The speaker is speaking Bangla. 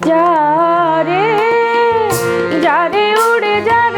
যারে যারে উড়ে যারে